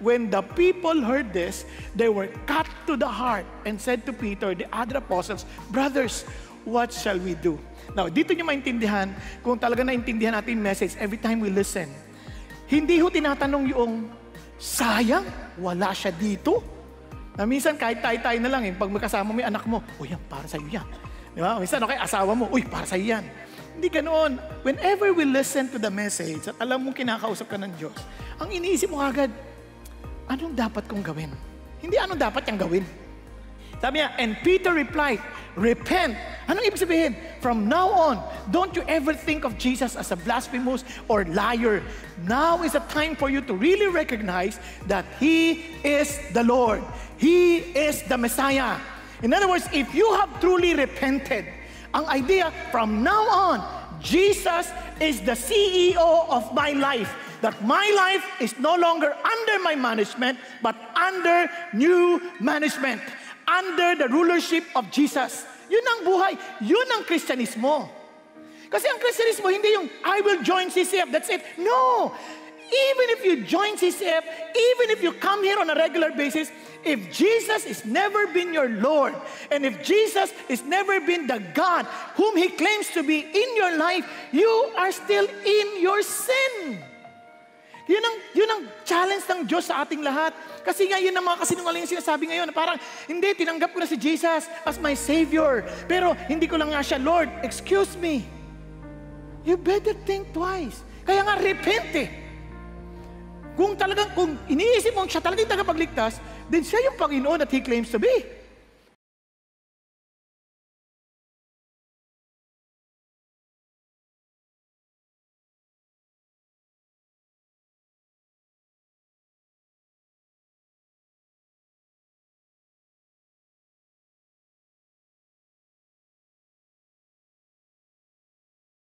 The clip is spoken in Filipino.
when the people heard this, they were cut to the heart and said to Peter, the other apostles, Brothers, what shall we do? Now, dito nyo maintindihan kung talaga naintindihan natin message every time we listen. Hindi ho tinatanong yung, sayang, wala siya dito. Na minsan kahit tayo-tayo na lang, eh, pag magkasama mo yung anak mo, o yan, para sa'yo yan. Di ba? Minsan, okay, asawa mo, uy, para sa'yo yan. Hindi ganoon. Whenever we listen to the message at alam mong kinakausap ka ng Diyos, ang iniisip mo agad, anong dapat kong gawin? Hindi anong dapat niyang gawin. Sabi niya, and Peter replied, repent. Anong ibig sabihin? From now on, don't you ever think of Jesus as a blasphemous or liar. Now is a time for you to really recognize that He is the Lord. He is the Messiah. In other words, if you have truly repented, ang idea, from now on, Jesus is the CEO of my life. That my life is no longer under my management, but under new management under the rulership of Jesus. Yun ang buhay. Yun ang Kristyanismo. Kasi ang Kristyanismo, hindi yung, I will join CCF, that's it. No! Even if you join CCF, even if you come here on a regular basis, if Jesus has never been your Lord, and if Jesus has never been the God whom He claims to be in your life, you are still in your sin. Yun ang, yun ang challenge ng Diyos sa ating lahat. Kasi nga yun ang mga kasinungaling sinasabi ngayon. Parang, hindi, tinanggap ko na si Jesus as my Savior. Pero hindi ko lang nga siya, Lord, excuse me. You better think twice. Kaya nga, repent eh. Kung talagang, kung iniisip mo siya talagang tagapagligtas, then siya yung Panginoon that He claims to be.